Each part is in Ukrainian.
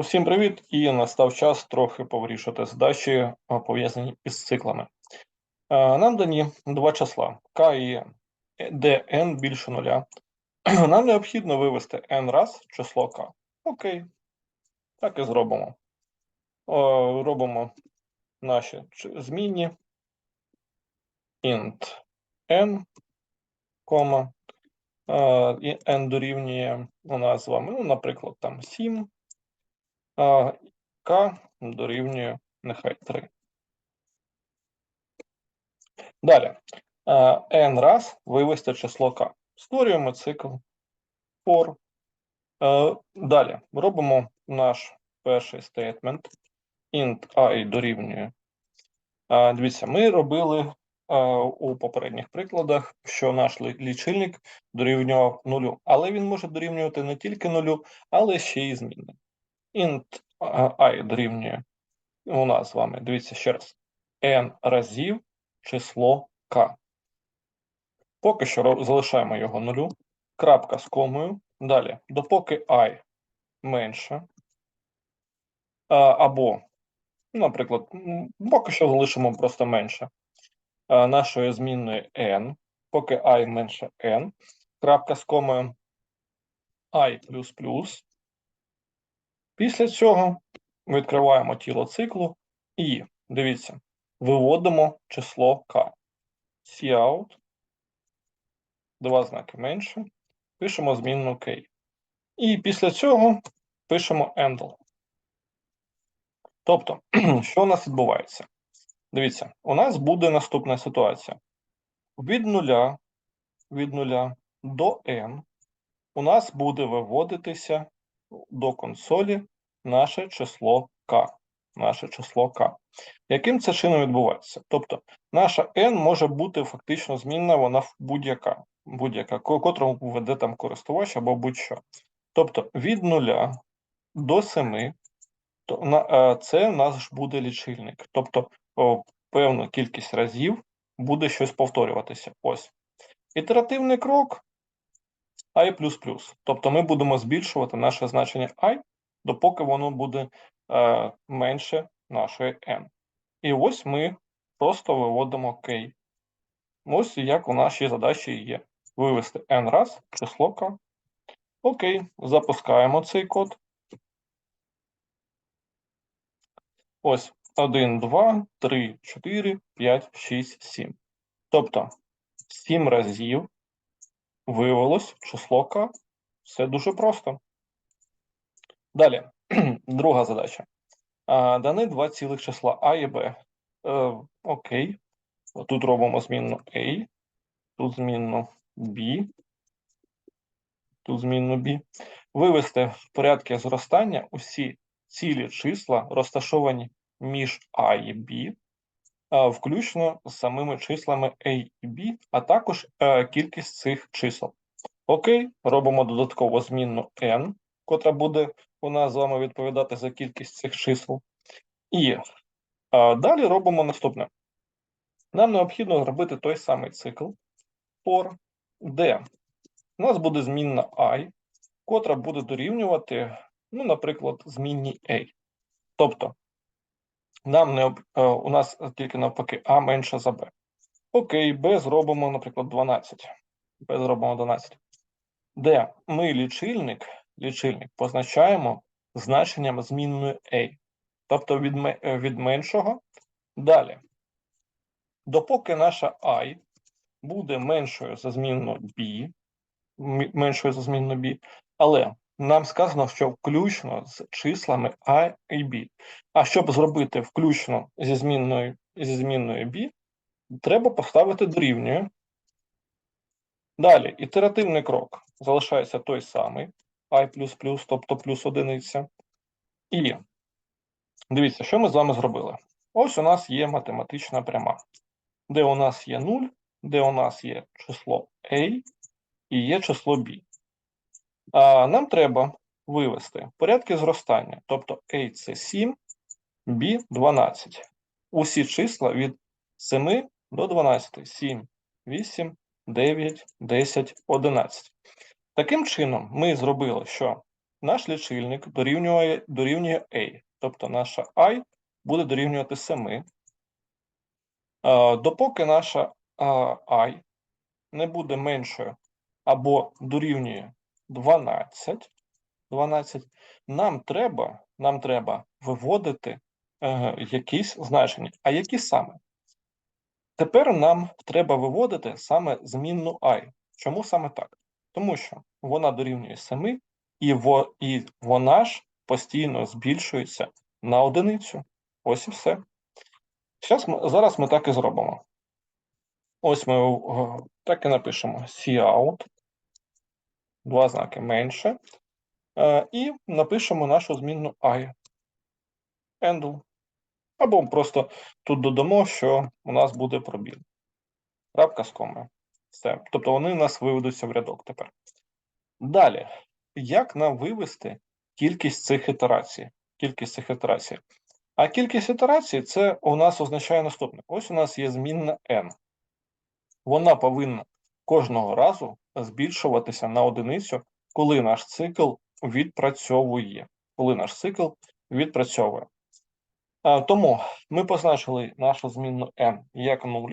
Усім привіт! І настав час трохи повирішити задачі, пов'язані із циклами. Е, Нам дані два числа k і n, е, де n більше нуля. Нам необхідно вивести n раз число k. Окей, так і зробимо. Робимо наші змінні int n, кома, е, n дорівнює у ну, наприклад, там 7, k дорівнює нехай 3. Далі. n раз вивести число k. Створюємо цикл for. Далі робимо наш перший стейтмент. int i дорівнює. Дивіться, ми робили у попередніх прикладах, що наш лічильник дорівнював нулю. Але він може дорівнювати не тільки нулю, але ще й змінним. Int i дорівнює у нас з вами, дивіться ще раз, n разів число k. Поки що залишаємо його нулю, крапка з комою. Далі, допоки і менше, або, наприклад, поки що залишимо просто менше нашої змінної n, поки і менше n, крапка з комою і плюс плюс. Після цього відкриваємо тіло циклу і, дивіться, виводимо число k. Cout, два знаки менше, пишемо змінну k. І після цього пишемо handle. Тобто, що у нас відбувається? Дивіться, у нас буде наступна ситуація. Від нуля, від нуля до n у нас буде виводитися до консолі наше число k. Наше число k. Яким це чином відбувається? Тобто, наша n може бути фактично змінна, вона будь-яка, будь-яка, ко- котру введе там користувач або будь-що. Тобто від нуля до 7 то на, е, це наш буде лічильник. Тобто певну кількість разів буде щось повторюватися. Ось. Ітеративний крок i++. Тобто ми будемо збільшувати наше значення i, допоки воно буде е, менше нашої n. І ось ми просто виводимо k. Ось як у нашій задачі є. Вивести n раз число k. Окей, запускаємо цей код. Ось 1, 2, 3, 4, 5, 6, 7. Тобто 7 разів виявилось число k. Все дуже просто. Далі, друга задача. А, Дане два цілих числа А і Б. Е, окей. Тут робимо змінну A, тут змінну B, тут змінну B. Вивести в порядки зростання усі цілі числа, розташовані між А і Б, включно з самими числами A і B, а також е, кількість цих чисел. Окей, робимо додатково змінну n, котра буде у нас з вами відповідати за кількість цих чисел. І а, далі робимо наступне. Нам необхідно зробити той самий цикл for, де у нас буде змінна i, котра буде дорівнювати, ну, наприклад, змінній a. Тобто, нам не е, у нас тільки навпаки a менше за b. Окей, b зробимо, наприклад, 12. b зробимо 12. Де ми лічильник, лічильник позначаємо значенням змінної a. Тобто від, е, від меншого. Далі. Допоки наша і буде меншою за змінну b, меншою за змінну b, але нам сказано, що включно з числами a і b. А щоб зробити включно зі змінною, зі змінною b, треба поставити дорівнює. Далі, ітеративний крок залишається той самий i++, тобто плюс одиниця. І дивіться, що ми з вами зробили. Ось у нас є математична пряма, де у нас є 0, де у нас є число a і є число b. А нам треба вивести порядки зростання, тобто a це 7, b 12. Усі числа від 7 до 12. 7, 8, 9, 10, 11. Таким чином, ми зробили, що наш лічильник дорівнює, дорівнює A, тобто наша I буде дорівнювати 7. Е, Допоки наша е, I не буде меншою або дорівнює 12, 12, нам треба, нам треба виводити е, якісь значення. А які саме? Тепер нам треба виводити саме змінну i. Чому саме так? Тому що вона дорівнює 7, і, во, і вона ж постійно збільшується на одиницю. Ось і все. Зараз ми, зараз ми так і зробимо. Ось ми е, так і напишемо cout, два знаки менше, е, і напишемо нашу змінну i. Handle. Або просто тут додамо, що у нас буде пробіл. Крапка з комою. Все. Тобто вони у нас виведуться в рядок тепер. Далі, як нам вивести кількість цих ітерацій? Кількість цих ітерацій. А кількість ітерацій це у нас означає наступне: ось у нас є змінна n. Вона повинна кожного разу збільшуватися на одиницю, коли наш цикл відпрацьовує. Коли наш цикл відпрацьовує. А, Тому ми позначили нашу змінну n як 0,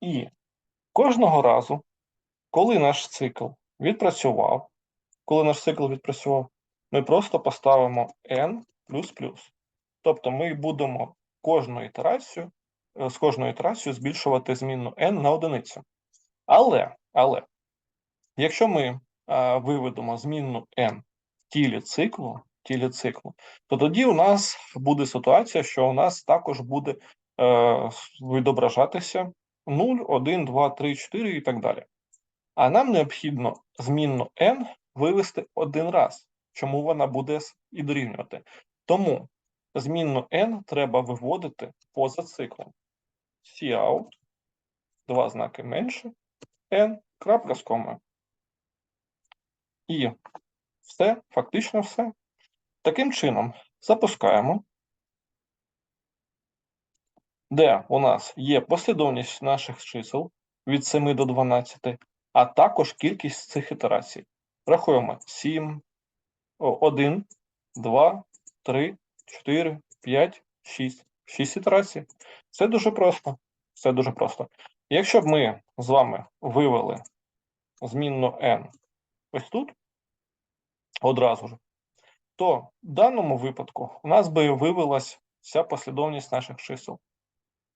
і кожного разу, коли наш цикл відпрацював, коли наш цикл відпрацював, ми просто поставимо n. Тобто ми будемо кожну ітерацію, е, з кожною ітерацією збільшувати змінну n на одиницю. Але, але, якщо ми а, виведемо змінну n в тілі циклу, тілі циклу, то тоді у нас буде ситуація, що у нас також буде е, відображатися 0, 1, 2, 3, 4 і так далі. А нам необхідно змінну n вивести один раз, чому вона буде і дорівнювати. Тому змінну n треба виводити поза циклом. Cout, два знаки менше, n, крапка з комою. І все, фактично все. Таким чином, запускаємо, де у нас є послідовність наших чисел від 7 до 12, а також кількість цих ітерацій. Рахуємо 7, 1, 2, 3, 4, 5, 6. 6 ітерацій. Це дуже просто. Це дуже просто. Якщо б ми з вами вивели змінну n ось тут, одразу ж, то в даному випадку у нас би вивелась вся послідовність наших чисел.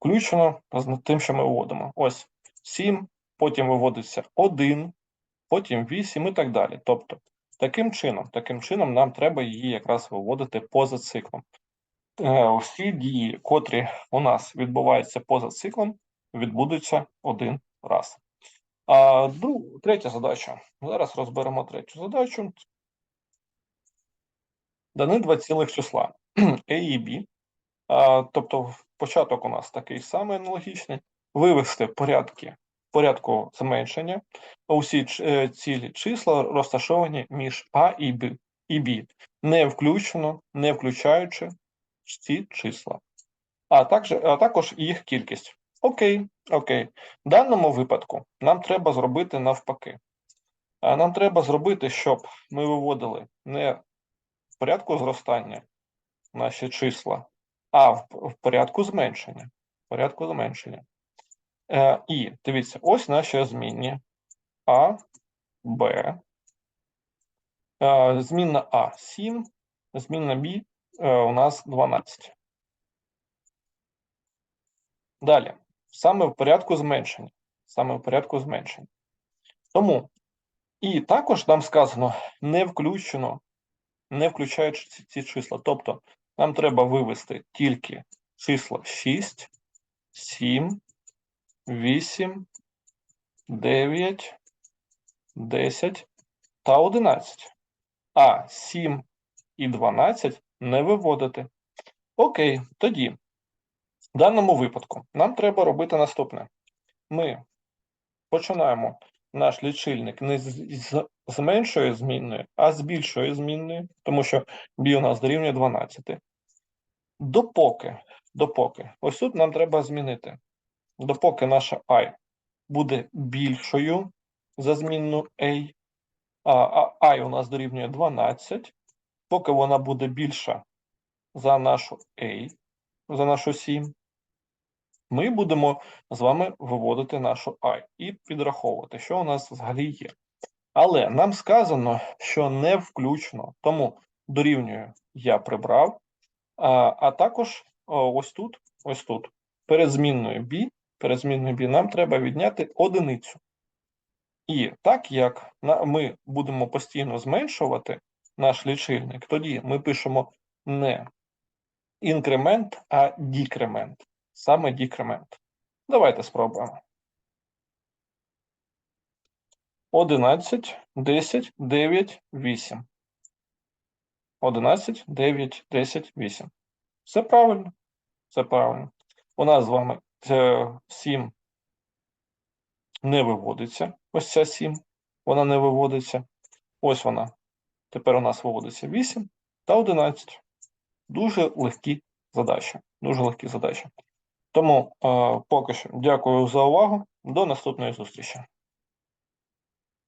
Включено з тим, що ми вводимо. Ось 7, потім виводиться 1, потім 8 і так далі. Тобто, таким чином, таким чином нам треба її якраз виводити поза циклом. Е, Всі дії, котрі у нас відбуваються поза циклом, відбудуться один раз. А друг, третя задача. Зараз розберемо третю задачу. Дани два цілих числа A і B. Тобто, початок у нас такий самий аналогічний. Вивести порядки порядку зменшення. Усі е, цілі числа розташовані між А і Б, і Б, не включено, не включаючи ці числа, а також, а також їх кількість. Окей, окей. В даному випадку нам треба зробити навпаки. А Нам треба зробити, щоб ми виводили не в порядку зростання наші числа, а в, в порядку зменшення. В порядку зменшення. Е, І дивіться, ось наші змінні А, Б. Е, змінна А 7, змінна Б е, у нас 12. Далі, саме в порядку зменшення. Саме в порядку зменшення. Тому, і також нам сказано не включено, не включаючи ці, ці числа. Тобто, нам треба вивести тільки числа 6, 7, 8, 9, 10 та 11. А 7 і 12 не виводити. Окей, тоді, в даному випадку, нам треба робити наступне. Ми починаємо наш лічильник не з, з, меншої змінної, а з більшої змінної, тому що бі у нас дорівнює 12. Допоки, допоки, ось тут нам треба змінити. Допоки наша I буде більшою за змінну A, а, I у нас дорівнює 12, поки вона буде більша за нашу A, за нашу 7, ми будемо з вами виводити нашу I і підраховувати, що у нас взагалі є. Але нам сказано, що не включно, тому дорівнює я прибрав, а, а також ось тут, ось тут, перед змінною b, перед змінною b нам треба відняти одиницю. І так як ми будемо постійно зменшувати наш лічильник, тоді ми пишемо не інкремент, а дікремент. Саме дікремент. Давайте спробуємо. 11, 10, 9, 8. 11, 9, 10, 8. Все правильно. Все правильно. У нас з вами 7 не виводиться. Ось ця 7. Вона не виводиться. Ось вона. Тепер у нас виводиться 8 та 11. Дуже легкі задачі. Дуже легкі задачі. Тому е, поки що дякую за увагу. До наступної зустрічі.